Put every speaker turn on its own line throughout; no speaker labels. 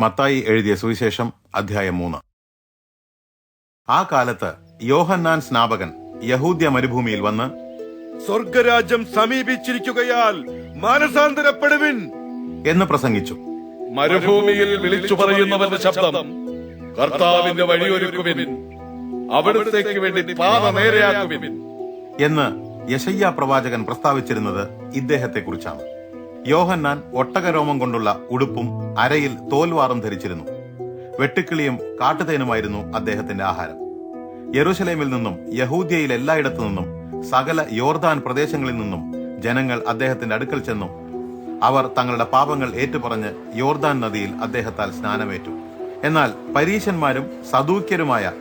മത്തായി എഴുതിയ സുവിശേഷം അധ്യായം മൂന്ന്. ആ കാലത്ത് യോഹന്നാൻ സ്നാപകൻ യഹൂദ്യ മരുഭൂമിയിൽ വന്ന്
സ്വർഗരാജ്യം സമീപിച്ചിരിക്കുകയാൽ മാനസാന്തരപ്പെടുവിൻ
എന്ന് പ്രസംഗിച്ചു.
മരുഭൂമിയിൽ വിളിച്ചു പറയുന്നവരുടെ ശബ്ദം കർത്താവിന്റെ വഴിയൊരുക്കുവിൻ അവിടത്തേക്ക് വേണ്ടി പാത നേരെയാക്കുവിൻ.
എന്ന് യശയ്യ പ്രവാചകൻ പ്രസ്താവിച്ചിരുന്നത് ഇദ്ദേഹത്തെക്കുറിച്ചാണ്. യോഹന്നാൻ ഒട്ടകരോമം കൊണ്ടുള്ള ഉടുപ്പും അരയിൽ തോൽവാറും ധരിച്ചിരുന്നു. വെട്ടുക്കിളിയും കാട്ടുതേനുമായിരുന്നു അദ്ദേഹത്തിന്റെ ആഹാരം. യെരുസലേമിൽ നിന്നും യഹൂദ്യയിൽ എല്ലായിടത്തു നിന്നും സകല യോർദാൻ പ്രദേശങ്ങളിൽ നിന്നും ജനങ്ങൾ അദ്ദേഹത്തിന്റെ അടുക്കൽ ചെന്നു. അവർ തങ്ങളുടെ പാപങ്ങൾ ഏറ്റുപറഞ്ഞ് യോർദാൻ നദിയിൽ അദ്ദേഹത്താൽ സ്നാനമേറ്റു. എന്നാൽ പരീശന്മാരും സദൂക്യരുമായ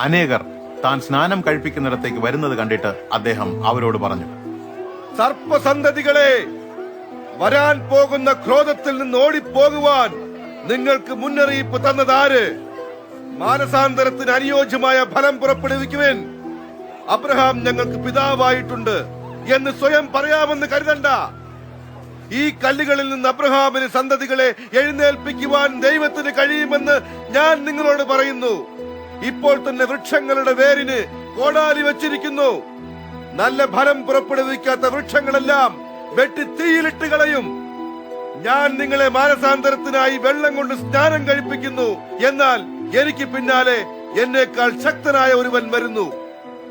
അനേകർ താൻ സ്നാനം കഴിപ്പിക്കുന്നിടത്തേക്ക് വരുന്നത് കണ്ടിട്ട് അദ്ദേഹം അവരോട് പറഞ്ഞു
സർപ്പസന്തതികളെ വരാൻ പോകുന്ന ക്രോധത്തിൽ നിന്ന് ഓടിപ്പോകുവാൻ നിങ്ങൾക്ക് മുന്നറിയിപ്പ് തന്നതാര്? മാനസാന്തരത്തിന് അനുയോജ്യമായ ഫലം പുറപ്പെടുവിക്കുവേൻ. അബ്രഹാം ഞങ്ങൾക്ക് പിതാവായിട്ടുണ്ട് എന്ന് സ്വയം പറയാമെന്ന് കരുതണ്ട. ഈ കല്ലുകളിൽ നിന്ന് അബ്രഹാമിന് സന്തതികളെ എഴുന്നേൽപ്പിക്കുവാൻ ദൈവത്തിന് കഴിയുമെന്ന് ഞാൻ നിങ്ങളോട് പറയുന്നു. ഇപ്പോൾ തന്നെ വൃക്ഷങ്ങളുടെ വേരിന് കോടാലി വച്ചിരിക്കുന്നു. നല്ല ഫലം പുറപ്പെടുവിക്കാത്ത വൃക്ഷങ്ങളെല്ലാം വെട്ടി തീയിലിട്ട് കളയും. ഞാൻ നിങ്ങളെ മാനസാന്തരത്തിനായി വെള്ളം കൊണ്ട് സ്നാനം കഴിപ്പിക്കുന്നു. എന്നാൽ എനിക്ക് പിന്നാലെ എന്നേക്കാൾ ശക്തനായ ഒരുവൻ വരുന്നു.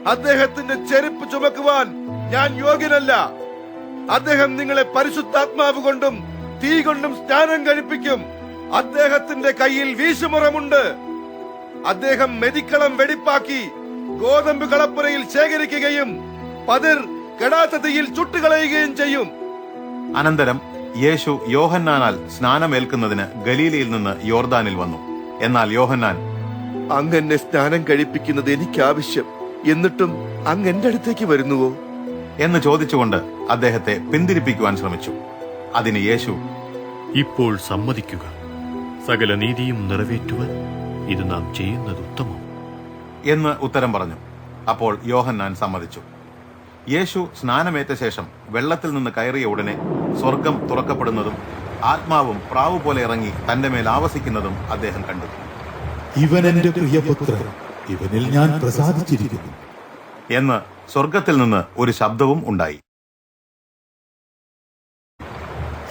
അദ്ദേഹത്തിന്റെ ചെരുപ്പ് ചുമക്കുവാൻ ഞാൻ യോഗ്യനല്ല. അദ്ദേഹം നിങ്ങളെ പരിശുദ്ധാത്മാവ് കൊണ്ടും തീ കൊണ്ടും സ്നാനം കഴിപ്പിക്കും. അദ്ദേഹത്തിന്റെ കയ്യിൽ വീശുമുറമുണ്ട്. അദ്ദേഹം മെതിക്കളം വെടിപ്പാക്കി ഗോതമ്പ് കളപ്പുരയിൽ ശേഖരിക്കുകയും പതിർ കെടാത്ത തീയിൽ ചുട്ടുകളയുകയും ചെയ്യും.
അനന്തരം യേശു യോഹന്നാനാൽ സ്നാനമേൽക്കുന്നതിന് ഗലീലയിൽ നിന്ന് യോർദാനിൽ വന്നു. എന്നാൽ യോഹന്നാൻ
അങ്ങെന്നെ സ്നാനം കഴിപ്പിക്കുന്നത് എനിക്ക് ആവശ്യം എന്നിട്ടും അങ്ങ് എന്റെ അടുത്തേക്ക് വരുന്നുവോ?
എന്ന് ചോദിച്ചുകൊണ്ട് അദ്ദേഹത്തെ പിന്തിരിപ്പിക്കുവാൻ ശ്രമിച്ചു. അതിന് യേശു
ഇപ്പോൾ സമ്മതിക്കുക. സകല നീതിയും നിറവേറ്റുവാൻ ഇത് നാം ചെയ്യുന്നത് ഉത്തമം.
എന്ന് ഉത്തരം പറഞ്ഞു. അപ്പോൾ യോഹന്നാൻ സമ്മതിച്ചു. യേശു സ്നാനമേറ്റ ശേഷം വെള്ളത്തിൽ നിന്ന് കയറിയ ഉടനെ സ്വർഗം തുറക്കപ്പെടുന്നതും ആത്മാവും പ്രാവ് പോലെ ഇറങ്ങി തന്റെ മേൽ ആവസിക്കുന്നതും അദ്ദേഹം കണ്ടു.
ഇവൻ എന്റെ പ്രിയപുത്രൻ. ഇവനിൽ ഞാൻ പ്രസാദിച്ചിരിക്കുന്നു.
എന്ന് സ്വർഗത്തിൽ നിന്ന് ഒരു ശബ്ദവും ഉണ്ടായി.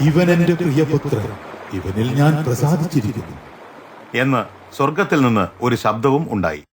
ഇവൻ എന്റെ പ്രിയപുത്രൻ. ഇവനിൽ ഞാൻ പ്രസാദിച്ചിരിക്കുന്നു.
എന്ന് സ്വർഗത്തിൽ നിന്ന് ഒരു ശബ്ദവും ഉണ്ടായി.